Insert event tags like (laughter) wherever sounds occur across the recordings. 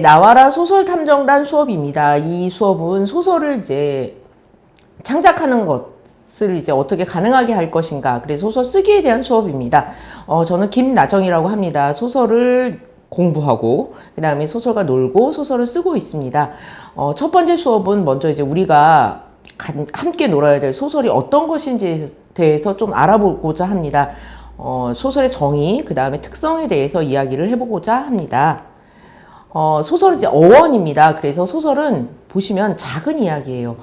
예, 나와라 소설 탐정단 수업입니다. 이 수업은 소설을 이제 창작하는 것을 이제 어떻게 가능하게 할 것인가. 그래서 소설 쓰기에 대한 수업입니다. 어, 저는 김나정이라고 합니다. 소설을 공부하고 그 다음에 소설과 놀고 소설을 쓰고 있습니다. 어, 첫 번째 수업은 먼저 이제 우리가 간- 함께 놀아야 될 소설이 어떤 것인지에 대해서 좀 알아보고자 합니다. 어, 소설의 정의, 그 다음에 특성에 대해서 이야기를 해보고자 합니다. 어, 소설은 이제 어원입니다. 그래서 소설은 보시면 작은 이야기예요.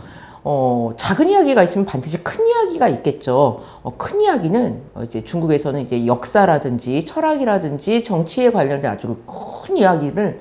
어, 작은 이야기가 있으면 반드시 큰 이야기가 있겠죠. 어, 큰 이야기는 어, 이제 중국에서는 이제 역사라든지 철학이라든지 정치에 관련된 아주 큰 이야기를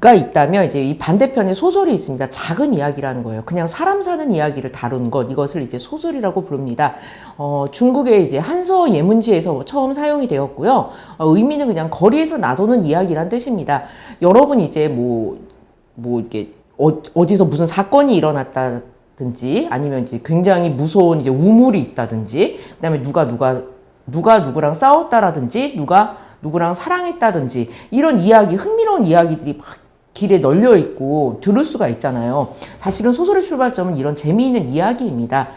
가 있다면 이제 이 반대편에 소설이 있습니다. 작은 이야기라는 거예요. 그냥 사람 사는 이야기를 다룬 것 이것을 이제 소설이라고 부릅니다. 어, 중국의 이제 한서 예문지에서 처음 사용이 되었고요. 어, 의미는 그냥 거리에서 나도는 이야기란 뜻입니다. 여러분 이제 뭐뭐 이렇게 어, 어디서 무슨 사건이 일어났다든지 아니면 이제 굉장히 무서운 이제 우물이 있다든지 그다음에 누가 누가 누가 누구랑 싸웠다라든지 누가 누구랑 사랑했다든지 이런 이야기 흥미로운 이야기들이 막 길에 널려 있고 들을 수가 있잖아요. 사실은 소설의 출발점은 이런 재미있는 이야기입니다.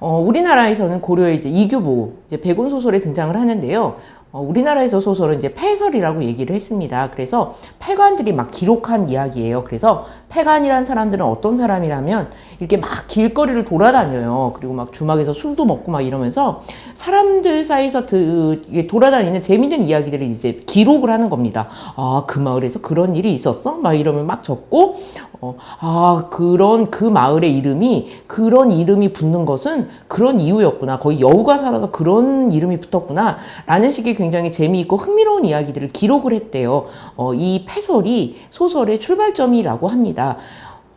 어, 우리나라에서는 고려의 이제 이규보, 이제 백운 소설에 등장을 하는데요. 어, 우리나라에서 소설은 이제 패설이라고 얘기를 했습니다. 그래서 패관들이 막 기록한 이야기예요. 그래서 패관이란 사람들은 어떤 사람이라면 이렇게 막 길거리를 돌아다녀요. 그리고 막 주막에서 술도 먹고 막 이러면서 사람들 사이에서 드, 돌아다니는 재밌는 이야기들을 이제 기록을 하는 겁니다. 아, 그 마을에서 그런 일이 있었어? 막 이러면 막 적고, 어, 아, 그런 그 마을의 이름이, 그런 이름이 붙는 것은 그런 이유였구나. 거기 여우가 살아서 그런 이름이 붙었구나. 라는 식의 굉장히 재미있고 흥미로운 이야기들을 기록을 했대요. 어, 이 패설이 소설의 출발점이라고 합니다.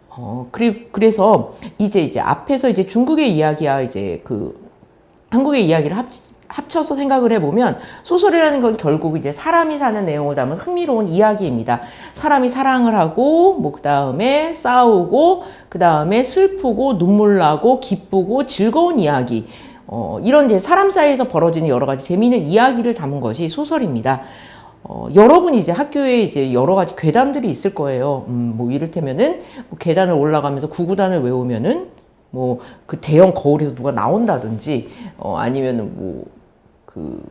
어, 그리, 그래서 이제 이제 앞에서 이제 중국의 이야기와 이제 그 한국의 이야기를 합, 합쳐서 생각을 해보면 소설이라는 건 결국 이제 사람이 사는 내용을 담은 흥미로운 이야기입니다. 사람이 사랑을 하고, 뭐, 그 다음에 싸우고, 그 다음에 슬프고, 눈물 나고, 기쁘고, 즐거운 이야기. 어, 이런 이제 사람 사이에서 벌어지는 여러 가지 재미있는 이야기를 담은 것이 소설입니다. 어, 여러분이 이제 학교에 이제 여러 가지 괴담들이 있을 거예요. 음, 뭐 이를테면은 뭐 계단을 올라가면서 구구단을 외우면은 뭐 그 대형 거울에서 누가 나온다든지 어, 아니면은 뭐 그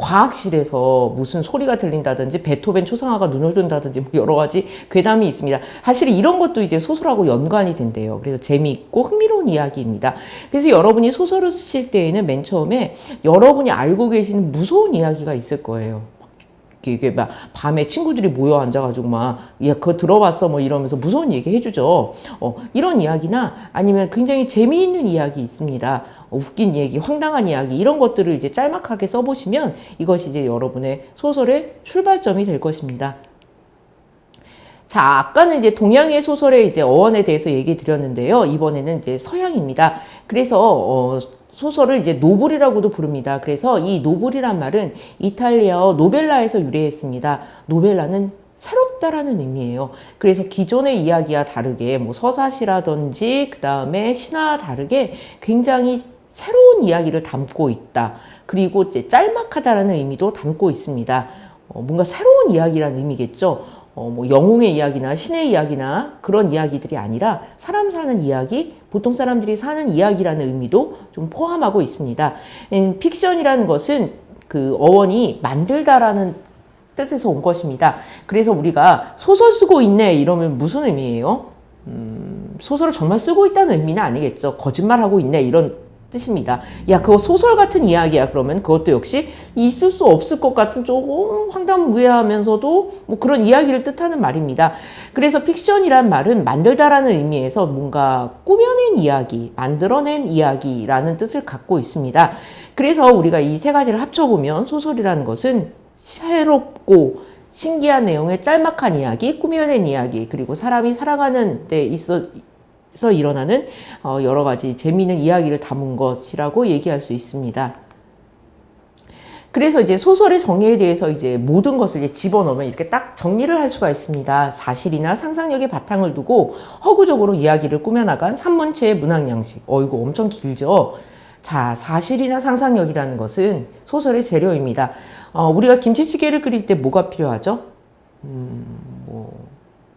과학실에서 무슨 소리가 들린다든지 베토벤 초상화가 눈을 뜬다든지 뭐 여러 가지 괴담이 있습니다. 사실 이런 것도 이제 소설하고 연관이 된대요. 그래서 재미있고 흥미로운 이야기입니다. 그래서 여러분이 소설을 쓰실 때에는 맨 처음에 여러분이 알고 계시는 무서운 이야기가 있을 거예요. 이게 막 밤에 친구들이 모여 앉아가지고 막, 야, 그거 들어봤어? 뭐 이러면서 무서운 얘기 해주죠. 어, 이런 이야기나 아니면 굉장히 재미있는 이야기 있습니다. 어, 웃긴 얘기, 황당한 이야기, 이런 것들을 이제 짤막하게 써보시면 이것이 이제 여러분의 소설의 출발점이 될 것입니다. 자, 아까는 이제 동양의 소설의 이제 어원에 대해서 얘기 드렸는데요. 이번에는 이제 서양입니다. 그래서, 어, 소설을 이제 노블이라고도 부릅니다. 그래서 이 노블이란 말은 이탈리아어 노벨라에서 유래했습니다. 노벨라는 새롭다라는 의미예요. 그래서 기존의 이야기와 다르게 뭐 서사시라든지 그 다음에 신화와 다르게 굉장히 새로운 이야기를 담고 있다. 그리고 이제 짤막하다라는 의미도 담고 있습니다. 어, 뭔가 새로운 이야기라는 의미겠죠. 어, 뭐 영웅의 이야기나 신의 이야기나 그런 이야기들이 아니라 사람 사는 이야기, 보통 사람들이 사는 이야기라는 의미도 좀 포함하고 있습니다. 음, 픽션이라는 것은 그 어원이 만들다라는 뜻에서 온 것입니다. 그래서 우리가 소설 쓰고 있네 이러면 무슨 의미예요? 음, 소설을 정말 쓰고 있다는 의미는 아니겠죠. 거짓말하고 있네 이런 뜻입니다. 야, 그거 소설 같은 이야기야. 그러면 그것도 역시 있을 수 없을 것 같은 조금 황당무계하면서도 뭐 그런 이야기를 뜻하는 말입니다. 그래서 픽션이란 말은 만들다라는 의미에서 뭔가 꾸며낸 이야기, 만들어낸 이야기라는 뜻을 갖고 있습니다. 그래서 우리가 이 세 가지를 합쳐보면 소설이라는 것은 새롭고 신기한 내용의 짤막한 이야기, 꾸며낸 이야기, 그리고 사람이 살아가는 데 있어 에서 일어나는 어, 여러 가지 재미있는 이야기를 담은 것이라고 얘기할 수 있습니다. 그래서 이제 소설의 정의에 대해서 이제 모든 것을 이제 집어넣으면 이렇게 딱 정리를 할 수가 있습니다. 사실이나 상상력의 바탕을 두고 허구적으로 이야기를 꾸며나간 산문체의 문학 양식. 어, 이거 엄청 길죠? 자, 사실이나 상상력이라는 것은 소설의 재료입니다. 어, 우리가 김치찌개를 끓일 때 뭐가 필요하죠? 음, 뭐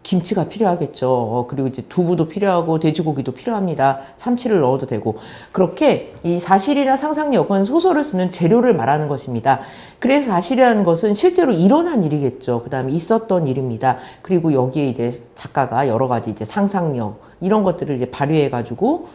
김치가 필요하겠죠. 어, 그리고 이제 두부도 필요하고 돼지고기도 필요합니다. 참치를 넣어도 되고 그렇게 이 사실이나 상상력은 소설을 쓰는 재료를 말하는 것입니다. 그래서 사실이라는 것은 실제로 일어난 일이겠죠. 그다음에 있었던 일입니다. 그리고 여기에 이제 작가가 여러 가지 이제 상상력 이런 것들을 이제 발휘해 가지고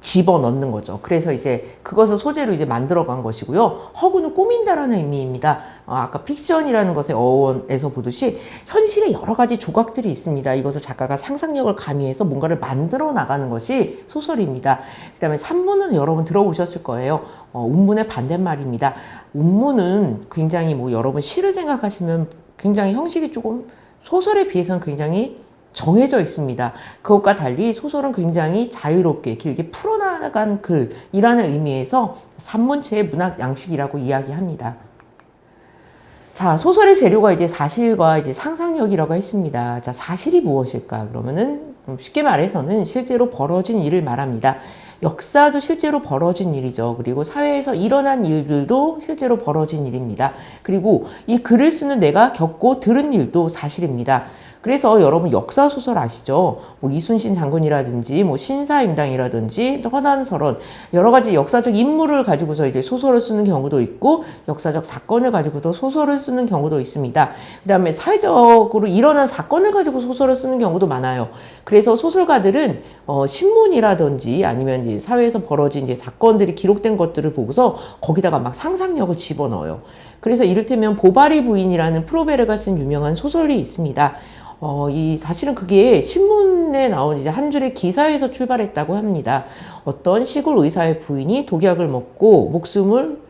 집어 넣는 거죠. 그래서 이제 그것을 소재로 이제 만들어 간 것이고요. 허구는 꾸민다라는 의미입니다. 어, 아까 픽션이라는 것의 어원에서 보듯이 현실에 여러 가지 조각들이 있습니다. 이것을 작가가 상상력을 가미해서 뭔가를 만들어 나가는 것이 소설입니다. 그다음에 산문은 여러분 들어보셨을 거예요. 어, 운문의 반대말입니다. 운문은 굉장히 뭐 여러분 시를 생각하시면 굉장히 형식이 조금 소설에 비해서는 굉장히 정해져 있습니다. 그것과 달리 소설은 굉장히 자유롭게 길게 풀어나간 글이라는 의미에서 산문체의 문학 양식이라고 이야기합니다. 자, 소설의 재료가 이제 사실과 이제 상상력이라고 했습니다. 자, 사실이 무엇일까? 그러면은 쉽게 말해서는 실제로 벌어진 일을 말합니다. 역사도 실제로 벌어진 일이죠. 그리고 사회에서 일어난 일들도 실제로 벌어진 일입니다. 그리고 이 글을 쓰는 내가 겪고 들은 일도 사실입니다. 그래서 여러분 역사 소설 아시죠? 뭐 이순신 장군이라든지 뭐 신사임당이라든지 허난설원 여러 가지 역사적 인물을 가지고서 이제 소설을 쓰는 경우도 있고 역사적 사건을 가지고도 소설을 쓰는 경우도 있습니다. 그다음에 사회적으로 일어난 사건을 가지고 소설을 쓰는 경우도 많아요. 그래서 소설가들은 어, 신문이라든지 아니면 이제 사회에서 벌어진 이제 사건들이 기록된 것들을 보고서 거기다가 막 상상력을 집어넣어요. 그래서 이를테면 보바리 부인이라는 프로베르가 쓴 유명한 소설이 있습니다. 어, 이 사실은 그게 신문에 나온 이제 한 줄의 기사에서 출발했다고 합니다. 어떤 시골 의사의 부인이 독약을 먹고 목숨을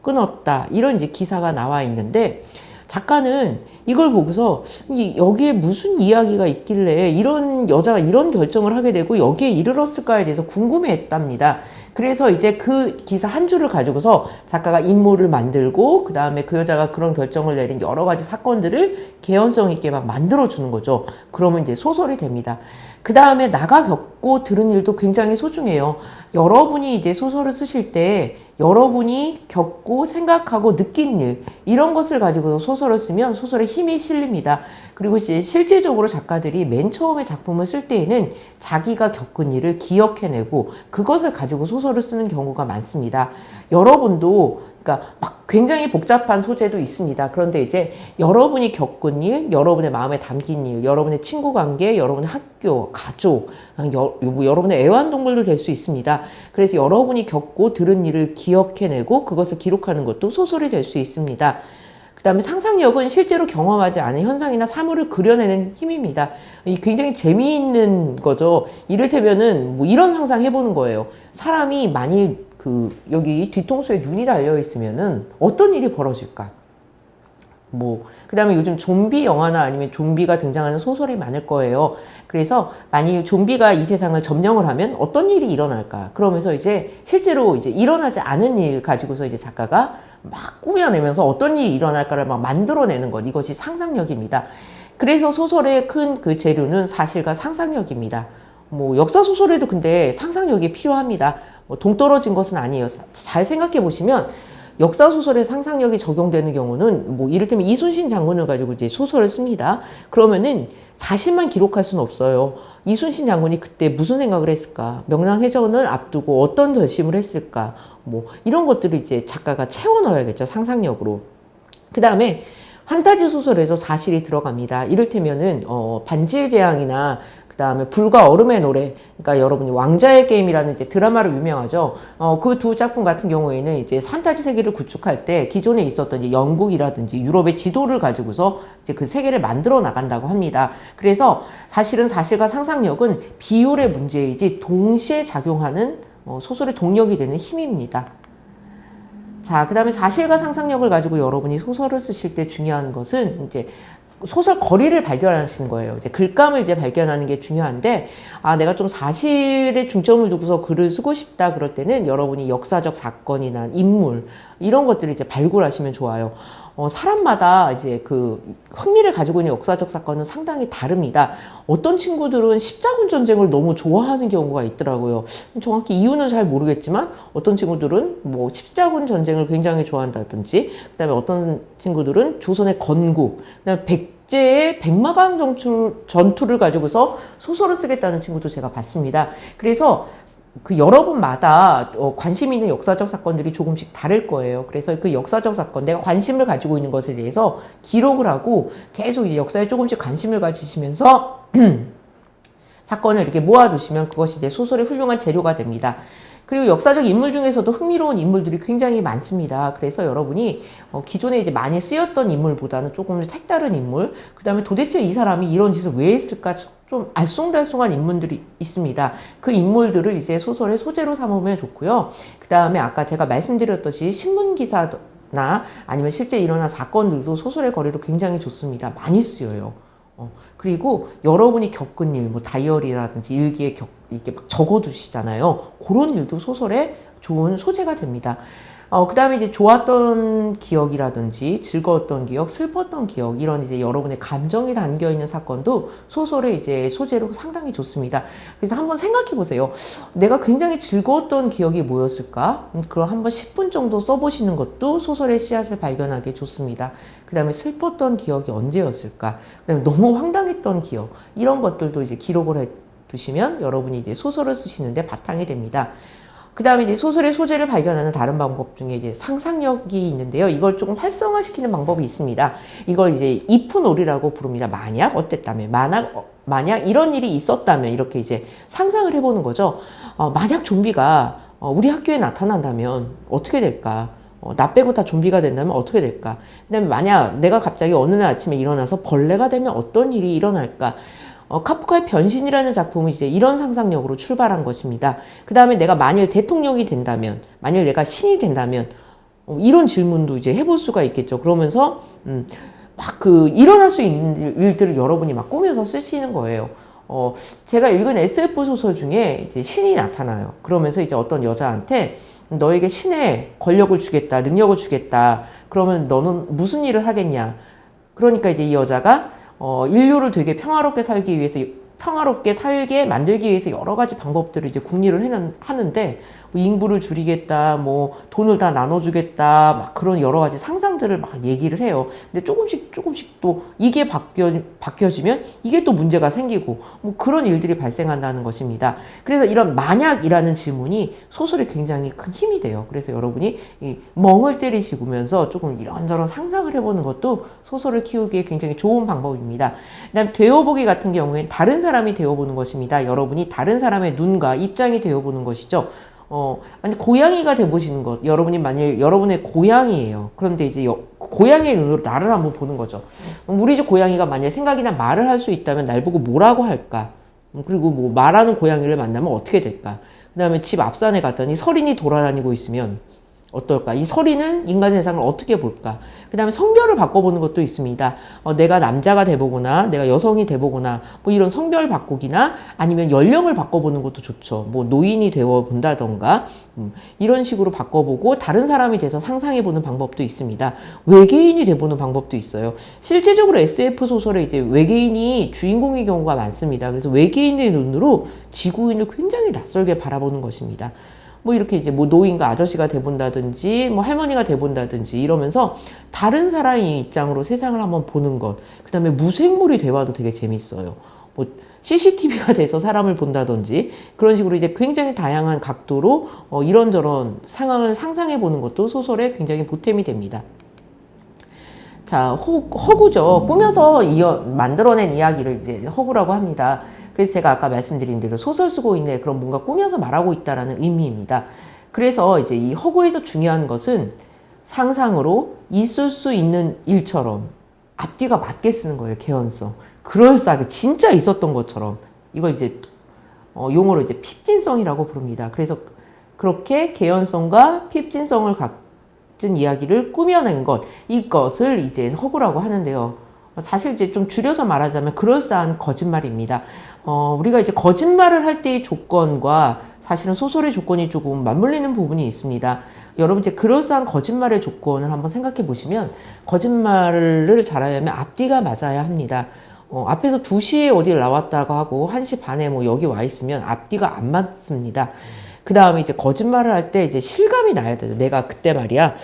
끊었다. 이런 이제 기사가 나와 있는데 작가는 이걸 보고서 이- 여기에 무슨 이야기가 있길래 이런 여자가 이런 결정을 하게 되고 여기에 이르렀을까에 대해서 궁금해했답니다. 그래서 이제 그 기사 한 줄을 가지고서 작가가 인물을 만들고 그 다음에 그 여자가 그런 결정을 내린 여러 가지 사건들을 개연성 있게 막 만들어 주는 거죠. 그러면 이제 소설이 됩니다. 그 다음에 나가 겪고 들은 일도 굉장히 소중해요. 여러분이 이제 소설을 쓰실 때 여러분이 겪고 생각하고 느낀 일 이런 것을 가지고 소설을 쓰면 소설에 힘이 실립니다. 그리고 이제 실제적으로 작가들이 맨 처음에 작품을 쓸 때에는 자기가 겪은 일을 기억해내고 그것을 가지고 소설을 쓰는 경우가 많습니다. 여러분도 그러니까 막 굉장히 복잡한 소재도 있습니다. 그런데 이제 여러분이 겪은 일, 여러분의 마음에 담긴 일, 여러분의 친구 관계, 여러분의 학교, 가족, 여, 뭐 여러분의 애완동물도 될 수 있습니다. 그래서 여러분이 겪고 들은 일을 기억해내고 그것을 기록하는 것도 소설이 될 수 있습니다. 그 다음에 상상력은 실제로 경험하지 않은 현상이나 사물을 그려내는 힘입니다. 이 굉장히 재미있는 거죠. 이를테면은 뭐 이런 상상 해보는 거예요. 사람이 만일 그 여기 뒤통수에 눈이 달려 있으면은 어떤 일이 벌어질까? 뭐 그다음에 요즘 좀비 영화나 아니면 좀비가 등장하는 소설이 많을 거예요. 그래서 만일 좀비가 이 세상을 점령을 하면 어떤 일이 일어날까? 그러면서 이제 실제로 이제 일어나지 않은 일 가지고서 이제 작가가 막 꾸며내면서 어떤 일이 일어날까를 막 만들어내는 것 이것이 상상력입니다. 그래서 소설의 큰 그 재료는 사실과 상상력입니다. 뭐 역사 소설에도 근데 상상력이 필요합니다. 뭐 동떨어진 것은 아니에요. 잘 생각해 보시면 역사 소설에 상상력이 적용되는 경우는 뭐 이를테면 이순신 장군을 가지고 이제 소설을 씁니다. 그러면은 사실만 기록할 수는 없어요. 이순신 장군이 그때 무슨 생각을 했을까? 명랑해전을 앞두고 어떤 결심을 했을까? 뭐 이런 것들을 이제 작가가 채워 넣어야겠죠. 상상력으로. 그 다음에 판타지 소설에서 사실이 들어갑니다. 이를테면은 어, 반지의 제왕이나 그 다음에 불과 얼음의 노래, 그러니까 여러분이 왕자의 게임이라는 이제 드라마로 유명하죠. 어, 그 두 작품 같은 경우에는 이제 판타지 세계를 구축할 때 기존에 있었던 이제 영국이라든지 유럽의 지도를 가지고서 이제 그 세계를 만들어 나간다고 합니다. 그래서 사실은 사실과 상상력은 비율의 문제이지 동시에 작용하는 어, 소설의 동력이 되는 힘입니다. 자, 그 다음에 사실과 상상력을 가지고 여러분이 소설을 쓰실 때 중요한 것은 이제 소설 거리를 발견하시는 거예요. 이제 글감을 이제 발견하는 게 중요한데, 아, 내가 좀 사실에 중점을 두고서 글을 쓰고 싶다 그럴 때는 여러분이 역사적 사건이나 인물, 이런 것들을 이제 발굴하시면 좋아요. 어, 사람마다 이제 그 흥미를 가지고 있는 역사적 사건은 상당히 다릅니다. 어떤 친구들은 십자군 전쟁을 너무 좋아하는 경우가 있더라고요. 정확히 이유는 잘 모르겠지만 어떤 친구들은 뭐 십자군 전쟁을 굉장히 좋아한다든지 그다음에 어떤 친구들은 조선의 건국, 그다음에 백제의 백마강 전투, 전투를 가지고서 소설을 쓰겠다는 친구도 제가 봤습니다. 그래서 그 여러 분마다 어, 관심 있는 역사적 사건들이 조금씩 다를 거예요. 그래서 그 역사적 사건, 내가 관심을 가지고 있는 것에 대해서 기록을 하고 계속 역사에 조금씩 관심을 가지시면서 (clears throat) 사건을 이렇게 모아두시면 그것이 이제 소설의 훌륭한 재료가 됩니다. 그리고 역사적 인물 중에서도 흥미로운 인물들이 굉장히 많습니다. 그래서 여러분이 어, 기존에 이제 많이 쓰였던 인물보다는 조금 색다른 인물, 그 다음에 도대체 이 사람이 이런 짓을 왜 했을까 좀 알쏭달쏭한 인물들이 있습니다. 그 인물들을 이제 소설의 소재로 삼으면 좋고요. 그 다음에 아까 제가 말씀드렸듯이 신문기사나 아니면 실제 일어난 사건들도 소설의 거리로 굉장히 좋습니다. 많이 쓰여요. 어, 그리고 여러분이 겪은 일, 뭐 다이어리라든지 일기에 겪, 이렇게 막 적어두시잖아요. 그런 일도 소설에 좋은 소재가 됩니다. 어, 그 다음에 이제 좋았던 기억이라든지 즐거웠던 기억, 슬펐던 기억, 이런 이제 여러분의 감정이 담겨 있는 사건도 소설의 이제 소재로 상당히 좋습니다. 그래서 한번 생각해 보세요. 내가 굉장히 즐거웠던 기억이 뭐였을까? 음, 그럼 한번 10분 정도 써보시는 것도 소설의 씨앗을 발견하기 좋습니다. 그 다음에 슬펐던 기억이 언제였을까? 그 다음에 너무 황당했던 기억, 이런 것들도 이제 기록을 해 두시면 여러분이 이제 소설을 쓰시는데 바탕이 됩니다. 그 다음에 이제 소설의 소재를 발견하는 다른 방법 중에 이제 상상력이 있는데요. 이걸 조금 활성화시키는 방법이 있습니다. 이걸 이제 이프놀이라고 부릅니다. 만약 어땠다면, 만약, 어, 만약 이런 일이 있었다면 이렇게 이제 상상을 해보는 거죠. 어, 만약 좀비가 어, 우리 학교에 나타난다면 어떻게 될까? 어, 나 빼고 다 좀비가 된다면 어떻게 될까? 그 다음에 만약 내가 갑자기 어느 날 아침에 일어나서 벌레가 되면 어떤 일이 일어날까? 어, 카프카의 변신이라는 작품은 이제 이런 상상력으로 출발한 것입니다. 그 다음에 내가 만일 대통령이 된다면, 만일 내가 신이 된다면, 어, 이런 질문도 이제 해볼 수가 있겠죠. 그러면서, 음, 막 그, 일어날 수 있는 일들을 여러분이 막 꾸며서 쓰시는 거예요. 어, 제가 읽은 SF 소설 중에 이제 신이 나타나요. 그러면서 이제 어떤 여자한테 너에게 신의 권력을 주겠다, 능력을 주겠다. 그러면 너는 무슨 일을 하겠냐. 그러니까 이제 이 여자가 어, 인류를 되게 평화롭게 살기 위해서 평화롭게 살게 만들기 위해서 여러 가지 방법들을 이제 궁리를 하는데 뭐 인구를 줄이겠다, 뭐 돈을 다 나눠주겠다, 막 그런 여러 가지 상상들을 막 얘기를 해요. 근데 조금씩 조금씩 또 이게 바뀌어 바뀌어지면 이게 또 문제가 생기고 뭐 그런 일들이 발생한다는 것입니다. 그래서 이런 만약이라는 질문이 소설에 굉장히 큰 힘이 돼요. 그래서 여러분이 이 멍을 때리시면서 조금 이런저런 상상을 해보는 것도 소설을 키우기에 굉장히 좋은 방법입니다. 그다음 되어보기 같은 경우에는 다른 사람이 되어보는 것입니다. 여러분이 다른 사람의 눈과 입장이 되어보는 것이죠. 어, 아니, 고양이가 돼보시는 것. 여러분이 만일 여러분의 고양이에요. 그런데 이제 여, 고양이의 눈으로 나를 한번 보는 거죠. 우리 집 고양이가 만약 생각이나 말을 할 수 있다면 날 보고 뭐라고 할까? 음, 그리고 뭐 말하는 고양이를 만나면 어떻게 될까? 그 다음에 집 앞산에 갔더니 서린이 돌아다니고 있으면 어떨까? 이 서리는 인간 세상을 어떻게 볼까? 그 다음에 성별을 바꿔보는 것도 있습니다. 어, 내가 남자가 돼보거나, 내가 여성이 돼보거나, 뭐 이런 성별 바꾸기나 아니면 연령을 바꿔보는 것도 좋죠. 뭐 노인이 되어 본다던가, 음, 이런 식으로 바꿔보고 다른 사람이 돼서 상상해보는 방법도 있습니다. 외계인이 돼보는 방법도 있어요. 실제적으로 SF 소설에 이제 외계인이 주인공의 경우가 많습니다. 그래서 외계인의 눈으로 지구인을 굉장히 낯설게 바라보는 것입니다. 뭐 이렇게 이제 뭐 노인과 아저씨가 돼본다든지 뭐 할머니가 돼본다든지 이러면서 다른 사람의 입장으로 세상을 한번 보는 것. 그 다음에 무생물이 대화도 되게 재밌어요. 뭐 CCTV가 돼서 사람을 본다든지 그런 식으로 이제 굉장히 다양한 각도로 어 이런저런 상황을 상상해 보는 것도 소설에 굉장히 보탬이 됩니다. 자, 허, 허구죠. 꾸며서 이어, 만들어낸 이야기를 이제 허구라고 합니다. 그래서 제가 아까 말씀드린 대로 소설 쓰고 있는 그런 뭔가 꾸며서 말하고 있다라는 의미입니다. 그래서 이제 이 허구에서 중요한 것은 상상으로 있을 수 있는 일처럼 앞뒤가 맞게 쓰는 거예요. 개연성. 그럴싸하게 진짜 있었던 것처럼 이걸 이제 어, 용어로 이제 핍진성이라고 부릅니다. 그래서 그렇게 개연성과 핍진성을 갖춘 이야기를 꾸며낸 것 이것을 이제 허구라고 하는데요. 사실 이제 좀 줄여서 말하자면 그럴싸한 거짓말입니다. 어, 우리가 이제 거짓말을 할 때의 조건과 사실은 소설의 조건이 조금 맞물리는 부분이 있습니다. 여러분 이제 그럴싸한 거짓말의 조건을 한번 생각해 보시면 거짓말을 잘하려면 앞뒤가 맞아야 합니다. 어, 앞에서 2시에 어디를 나왔다고 하고 1시 반에 뭐 여기 와 있으면 앞뒤가 안 맞습니다. 그 다음에 이제 거짓말을 할 때 이제 실감이 나야 돼요. 내가 그때 말이야.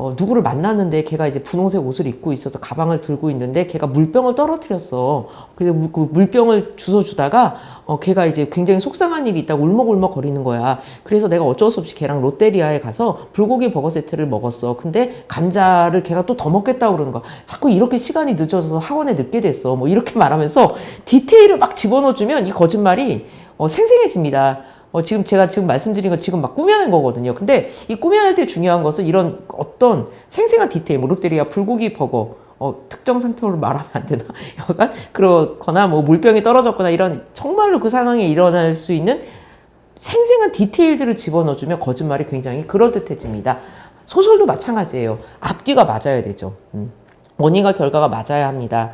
어, 누구를 만났는데 걔가 이제 분홍색 옷을 입고 있어서 가방을 들고 있는데 걔가 물병을 떨어뜨렸어. 그래서 물- 그 물병을 주워 주다가 어, 걔가 이제 굉장히 속상한 일이 있다고 울먹울먹 거리는 거야. 그래서 내가 어쩔 수 없이 걔랑 롯데리아에 가서 불고기 버거 세트를 먹었어. 근데 감자를 걔가 또 더 먹겠다고 그러는 거야. 자꾸 이렇게 시간이 늦어져서 학원에 늦게 됐어. 뭐 이렇게 말하면서 디테일을 막 집어넣어주면 이 거짓말이 어, 생생해집니다. 어, 지금 제가 지금 말씀드린 거 지금 막 꾸며낸 거거든요. 근데 이 꾸며낼 때 중요한 것은 이런 어떤 생생한 디테일, 뭐 롯데리아 불고기 버거, 어, 특정 상표를 말하면 안 되나? (laughs) 약간 그렇거나 뭐 물병이 떨어졌거나 이런 정말로 그 상황에 일어날 수 있는 생생한 디테일들을 집어넣어주면 거짓말이 굉장히 그럴듯해집니다. 소설도 마찬가지예요. 앞뒤가 맞아야 되죠. 음. 원인과 결과가 맞아야 합니다.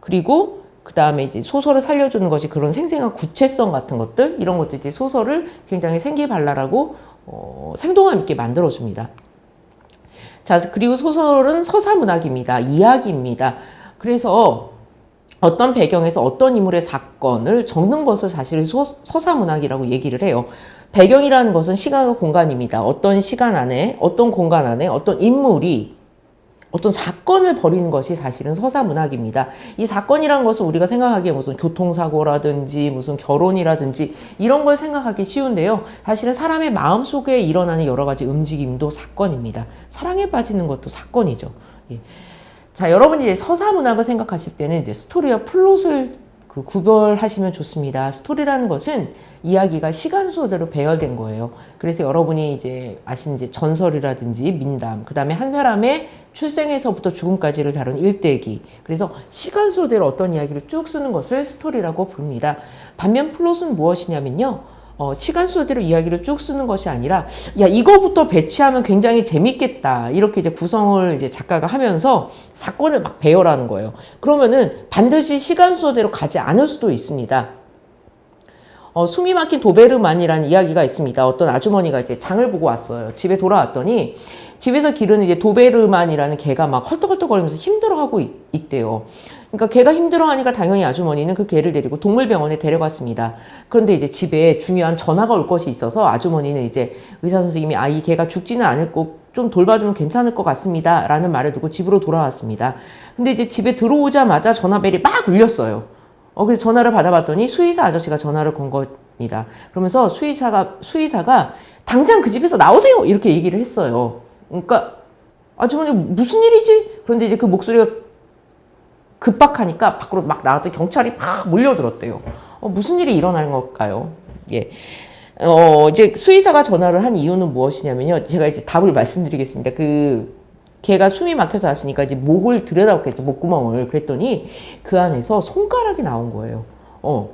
그리고 그 다음에 이제 소설을 살려주는 것이 그런 생생한 구체성 같은 것들 이런 것도 이제 소설을 굉장히 생기발랄하고 어, 생동감 있게 만들어줍니다. 자 그리고 소설은 서사문학입니다. 이야기입니다. 그래서 어떤 배경에서 어떤 인물의 사건을 적는 것을 사실 소, 서사문학이라고 얘기를 해요. 배경이라는 것은 시간과 공간입니다. 어떤 시간 안에, 어떤 공간 안에, 어떤 인물이 어떤 사건을 벌이는 것이 사실은 서사 문학입니다. 이 사건이라는 것은 우리가 생각하기에 무슨 교통사고라든지 무슨 결혼이라든지 이런 걸 생각하기 쉬운데요. 사실은 사람의 마음속에 일어나는 여러 가지 움직임도 사건입니다. 사랑에 빠지는 것도 사건이죠. 예. 자, 여러분이 이제 서사 문학을 생각하실 때는 이제 스토리와 플롯을 그 구별하시면 좋습니다. 스토리라는 것은 이야기가 시간 순서대로 배열된 거예요. 그래서 여러분이 이제 아시는 이제 전설이라든지 민담, 그 다음에 한 사람의 출생에서부터 죽음까지를 다룬 일대기. 그래서 시간 순서대로 어떤 이야기를 쭉 쓰는 것을 스토리라고 부릅니다. 반면 플롯은 무엇이냐면요. 어, 시간 순서대로 이야기를 쭉 쓰는 것이 아니라, 야, 이거부터 배치하면 굉장히 재밌겠다. 이렇게 이제 구성을 이제 작가가 하면서 사건을 막 배열하는 거예요. 그러면은 반드시 시간 순서대로 가지 않을 수도 있습니다. 어, 숨이 막힌 도베르만이라는 이야기가 있습니다. 어떤 아주머니가 이제 장을 보고 왔어요. 집에 돌아왔더니 집에서 기르는 이제 도베르만이라는 개가 막 헐떡헐떡거리면서 힘들어하고 있, 있대요. 그러니까 개가 힘들어하니까 당연히 아주머니는 그 개를 데리고 동물병원에 데려갔습니다. 그런데 이제 집에 중요한 전화가 올 것이 있어서 아주머니는 이제 의사 선생님이 아 이 개가 죽지는 않을 거좀 돌봐주면 괜찮을 것 같습니다. 라는 말을 듣고 집으로 돌아왔습니다. 근데 이제 집에 들어오자마자 전화벨이 막 울렸어요. 어, 그래서 전화를 받아봤더니 수의사 아저씨가 전화를 건 겁니다. 그러면서 수의사가, 수의사가 당장 그 집에서 나오세요! 이렇게 얘기를 했어요. 그러니까, 아주머니 무슨 일이지? 그런데 이제 그 목소리가 급박하니까 밖으로 막 나왔더니 경찰이 막 몰려들었대요. 어, 무슨 일이 일어나는 걸까요? 예. 어, 이제 수의사가 전화를 한 이유는 무엇이냐면요. 제가 이제 답을 말씀드리겠습니다. 그, 걔가 숨이 막혀서 왔으니까 이제 목을 들여다봤겠죠. 목구멍을. 그랬더니 그 안에서 손가락이 나온 거예요. 어.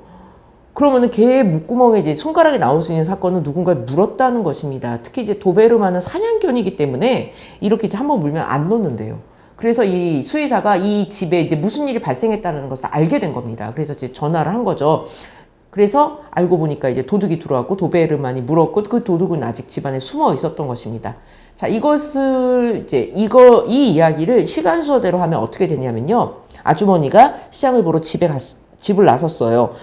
그러면은 걔의 목구멍에 이제 손가락이 나올 수 있는 사건은 누군가를 물었다는 것입니다. 특히 이제 도베르만은 사냥견이기 때문에 이렇게 이제 한번 물면 안 놓는데요. 그래서 이 수의사가 이 집에 이제 무슨 일이 발생했다는 것을 알게 된 겁니다. 그래서 이제 전화를 한 거죠. 그래서 알고 보니까 이제 도둑이 들어왔고 도베르만이 물었고 그 도둑은 아직 집안에 숨어 있었던 것입니다. 자, 이것을 이제 이거 이 이야기를 시간 순서대로 하면 어떻게 되냐면요. 아주머니가 시장을 보러 집에 갔 집을 나섰어요.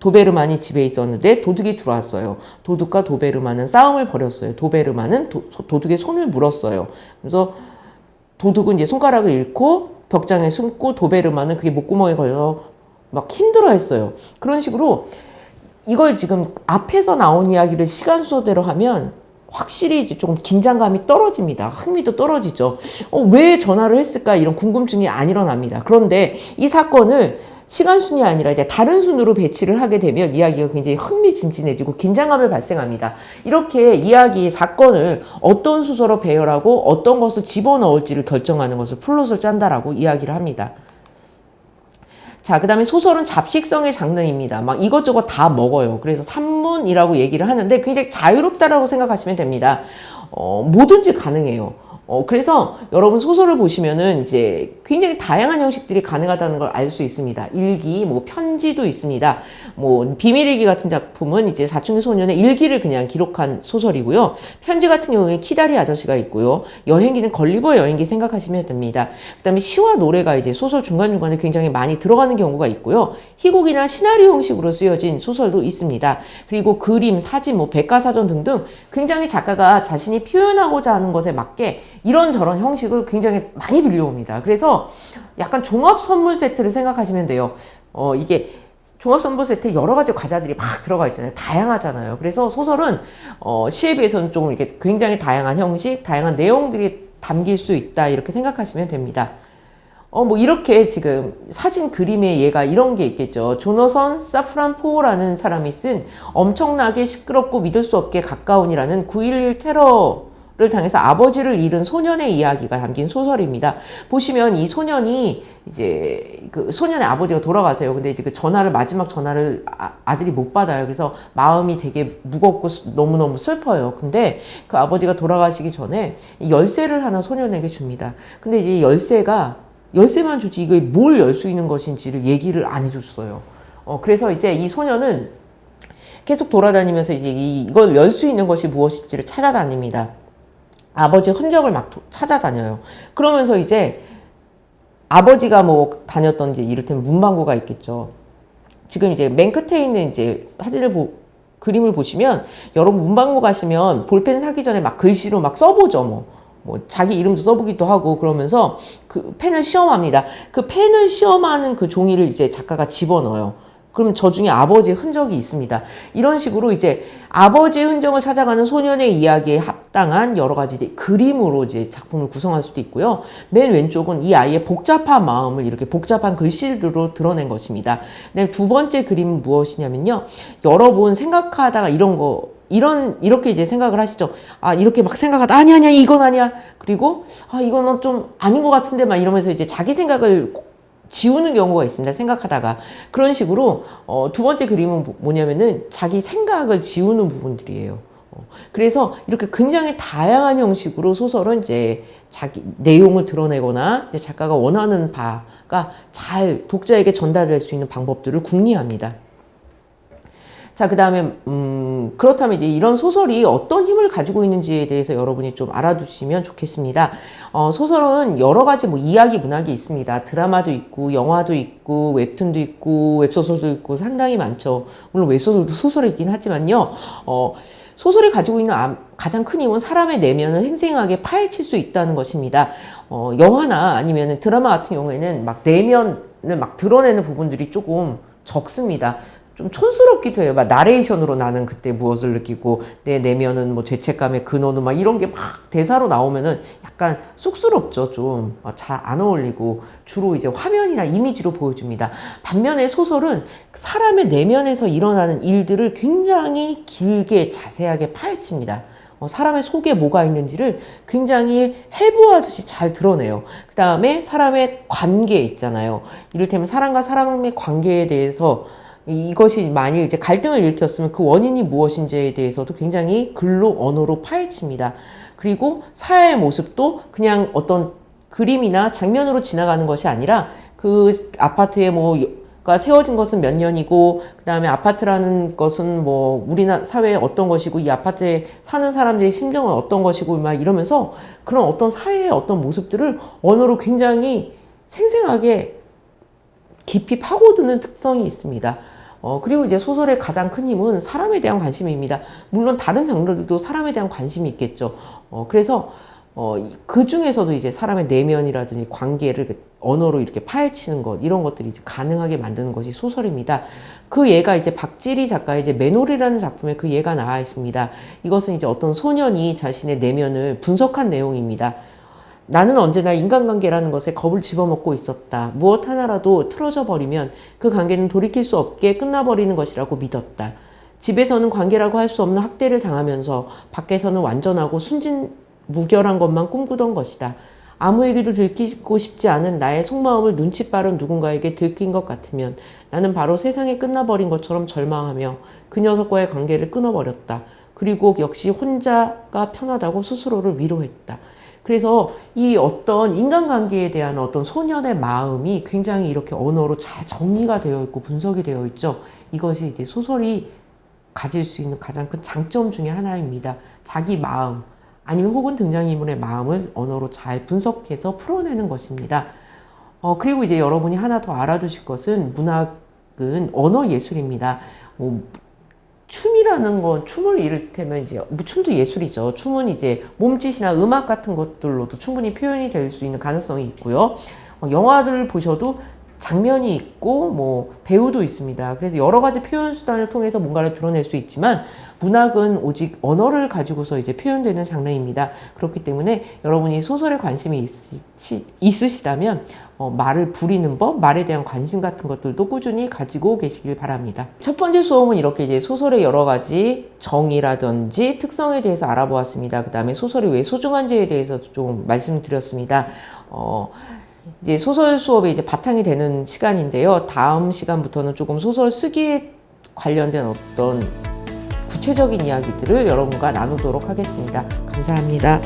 도베르만이 집에 있었는데 도둑이 들어왔어요. 도둑과 도베르만은 싸움을 벌였어요. 도베르만은 도, 도둑의 손을 물었어요. 그래서 도둑은 이제 손가락을 잃고 벽장에 숨고 도베르만은 그게 목구멍에 걸려서 막 힘들어 했어요. 그런 식으로 이걸 지금 앞에서 나온 이야기를 시간 순서대로 하면 확실히 이제 조금 긴장감이 떨어집니다. 흥미도 떨어지죠. 어, 왜 전화를 했을까 이런 궁금증이 안 일어납니다. 그런데 이 사건을 시간 순이 아니라 이제 다른 순으로 배치를 하게 되면 이야기가 굉장히 흥미진진해지고 긴장감을 발생합니다. 이렇게 이야기 사건을 어떤 순서로 배열하고 어떤 것을 집어넣을지를 결정하는 것을 플롯을 짠다라고 이야기를 합니다. 자, 그 다음에 소설은 잡식성의 장르입니다. 막 이것저것 다 먹어요. 그래서 산문이라고 얘기를 하는데 굉장히 자유롭다라고 생각하시면 됩니다. 어, 뭐든지 가능해요. 어, 그래서 여러분 소설을 보시면은 이제 굉장히 다양한 형식들이 가능하다는 걸 알 수 있습니다. 일기, 뭐 편지도 있습니다. 뭐 비밀일기 같은 작품은 이제 사춘기 소년의 일기를 그냥 기록한 소설이고요. 편지 같은 경우에 키다리 아저씨가 있고요. 여행기는 걸리버 여행기 생각하시면 됩니다. 그다음에 시와 노래가 이제 소설 중간중간에 굉장히 많이 들어가는 경우가 있고요. 희곡이나 시나리오 형식으로 쓰여진 소설도 있습니다. 그리고 그림, 사진, 뭐 백과사전 등등 굉장히 작가가 자신이 표현하고자 하는 것에 맞게 이런저런 형식을 굉장히 많이 빌려옵니다. 그래서 약간 종합 선물 세트를 생각하시면 돼요. 어, 이게 종합 선물 세트에 여러 가지 과자들이 막 들어가 있잖아요. 다양하잖아요. 그래서 소설은 어, 시에 비해서는 좀 이렇게 굉장히 다양한 형식, 다양한 내용들이 담길 수 있다. 이렇게 생각하시면 됩니다. 어, 뭐, 이렇게 지금 사진 그림의 예가 이런 게 있겠죠. 조너선 사프란 포라는 사람이 쓴 엄청나게 시끄럽고 믿을 수 없게 가까운이라는 9.11 테러 를 당해서 아버지를 잃은 소년의 이야기가 담긴 소설입니다. 보시면 이 소년이 이제 그 소년의 아버지가 돌아가세요. 근데 이제 그 전화를, 마지막 전화를 아, 들이못 받아요. 그래서 마음이 되게 무겁고 슬- 너무너무 슬퍼요. 근데 그 아버지가 돌아가시기 전에 열쇠를 하나 소년에게 줍니다. 근데 이 열쇠가 열쇠만 주지 이게 뭘열 수 있는 것인지를 얘기를 안 해줬어요. 어, 그래서 이제 이 소녀는 계속 돌아다니면서 이제 이- 이걸 열 수 있는 것이 무엇인지를 찾아다닙니다. 아버지 흔적을 막 도- 찾아다녀요. 그러면서 이제 아버지가 뭐 다녔던 이제 이를테면 문방구가 있겠죠. 지금 이제 맨 끝에 있는 이제 사진을 보, 그림을 보시면 여러분 문방구 가시면 볼펜 사기 전에 막 글씨로 막 써보죠 뭐. 뭐 자기 이름도 써보기도 하고 그러면서 그 펜을 시험합니다. 그 펜을 시험하는 그 종이를 이제 작가가 집어넣어요. 그럼 저 중에 아버지의 흔적이 있습니다. 이런 식으로 이제 아버지의 흔적을 찾아가는 소년의 이야기에 합당한 여러 가지 그림으로 이제 작품을 구성할 수도 있고요. 맨 왼쪽은 이 아이의 복잡한 마음을 이렇게 복잡한 글씨로 드러낸 것입니다. 네, 두 번째 그림은 무엇이냐면요. 여러분 생각하다가 이런 거 이런 이렇게 이제 생각을 하시죠. 아 이렇게 막 생각하다 아니 아니야 이건 아니야. 그리고 아 이거는 좀 아닌 것 같은데 막 이러면서 이제 자기 생각을 지우는 경우가 있습니다. 생각하다가 그런 식으로 어, 두 번째 그림은 뭐- 뭐냐면은 자기 생각을 지우는 부분들이에요. 어, 그래서 이렇게 굉장히 다양한 형식으로 소설은 이제 자기 내용을 드러내거나 이제 작가가 원하는 바가 잘 독자에게 전달될 수 있는 방법들을 궁리합니다. 자, 그 다음에, 음, 그렇다면 이제 이런 소설이 어떤 힘을 가지고 있는지에 대해서 여러분이 좀 알아두시면 좋겠습니다. 어, 소설은 여러 가지 뭐 이야기 문학이 있습니다. 드라마도 있고, 영화도 있고, 웹툰도 있고, 웹소설도 있고, 상당히 많죠. 물론 웹소설도 소설이긴 하지만요. 어, 소설이 가지고 있는 아- 가장 큰 힘은 사람의 내면을 생생하게 파헤칠 수 있다는 것입니다. 어, 영화나 아니면 드라마 같은 경우에는 막 내면을 막 드러내는 부분들이 조금 적습니다. 좀 촌스럽기도 해요. 막 나레이션으로 나는 그때 무엇을 느끼고 내 내면은 뭐 죄책감의 근원은 막 이런 게 막 대사로 나오면은 약간 쑥스럽죠. 좀 잘 안 어울리고 주로 이제 화면이나 이미지로 보여줍니다. 반면에 소설은 사람의 내면에서 일어나는 일들을 굉장히 길게 자세하게 파헤칩니다. 어, 사람의 속에 뭐가 있는지를 굉장히 해부하듯이 잘 드러내요. 그 다음에 사람의 관계 있잖아요. 이를테면 사람과 사람의 관계에 대해서 이것이 만일 이제 갈등을 일으켰으면 그 원인이 무엇인지에 대해서도 굉장히 글로 언어로 파헤칩니다. 그리고 사회의 모습도 그냥 어떤 그림이나 장면으로 지나가는 것이 아니라 그 아파트에 뭐 가 세워진 것은 몇 년이고 그다음에 아파트라는 것은 뭐 우리나 사회에 어떤 것이고 이 아파트에 사는 사람들의 심정은 어떤 것이고 막 이러면서 그런 어떤 사회의 어떤 모습들을 언어로 굉장히 생생하게 깊이 파고드는 특성이 있습니다. 어, 그리고 이제 소설의 가장 큰 힘은 사람에 대한 관심입니다. 물론 다른 장르들도 사람에 대한 관심이 있겠죠. 어, 그래서 어, 그 중에서도 이제 사람의 내면이라든지 관계를 그 언어로 이렇게 파헤치는 것, 이런 것들이 이제 가능하게 만드는 것이 소설입니다. 그 예가 이제 박지리 작가의 이제 매놀이라는 작품에 그 예가 나와 있습니다. 이것은 이제 어떤 소년이 자신의 내면을 분석한 내용입니다. 나는 언제나 인간관계라는 것에 겁을 집어먹고 있었다. 무엇 하나라도 틀어져 버리면 그 관계는 돌이킬 수 없게 끝나버리는 것이라고 믿었다. 집에서는 관계라고 할 수 없는 학대를 당하면서 밖에서는 완전하고 순진 무결한 것만 꿈꾸던 것이다. 아무에게도 들키고 싶지 않은 나의 속마음을 눈치 빠른 누군가에게 들킨 것 같으면 나는 바로 세상이 끝나버린 것처럼 절망하며 그 녀석과의 관계를 끊어버렸다. 그리고 역시 혼자가 편하다고 스스로를 위로했다. 그래서 이 어떤 인간관계에 대한 어떤 소년의 마음이 굉장히 이렇게 언어로 잘 정리가 되어 있고 분석이 되어 있죠. 이것이 이제 소설이 가질 수 있는 가장 큰 장점 중에 하나입니다. 자기 마음 아니면 혹은 등장인물의 마음을 언어로 잘 분석해서 풀어내는 것입니다. 어, 그리고 이제 여러분이 하나 더 알아두실 것은 문학은 언어 예술입니다. 뭐, 춤이라는 건 춤을 이를테면 이제 뭐 춤도 예술이죠. 춤은 이제 몸짓이나 음악 같은 것들로도 충분히 표현이 될 수 있는 가능성이 있고요. 어, 영화들을 보셔도 장면이 있고 뭐 배우도 있습니다. 그래서 여러 가지 표현 수단을 통해서 뭔가를 드러낼 수 있지만 문학은 오직 언어를 가지고서 이제 표현되는 장르입니다. 그렇기 때문에 여러분이 소설에 관심이 있으시, 있으시 다면 어, 말을 부리는 법, 말에 대한 관심 같은 것들도 꾸준히 가지고 계시길 바랍니다. 첫 번째 수업은 이렇게 이제 소설의 여러 가지 정의라든지 특성에 대해서 알아보았습니다. 그 다음에 소설이 왜 소중한지에 대해서 좀 말씀드렸습니다. 어, 이제 소설 수업의 이제 바탕이 되는 시간인데요. 다음 시간부터는 조금 소설 쓰기에 관련된 어떤 구체적인 이야기들을 여러분과 나누도록 하겠습니다. 감사합니다.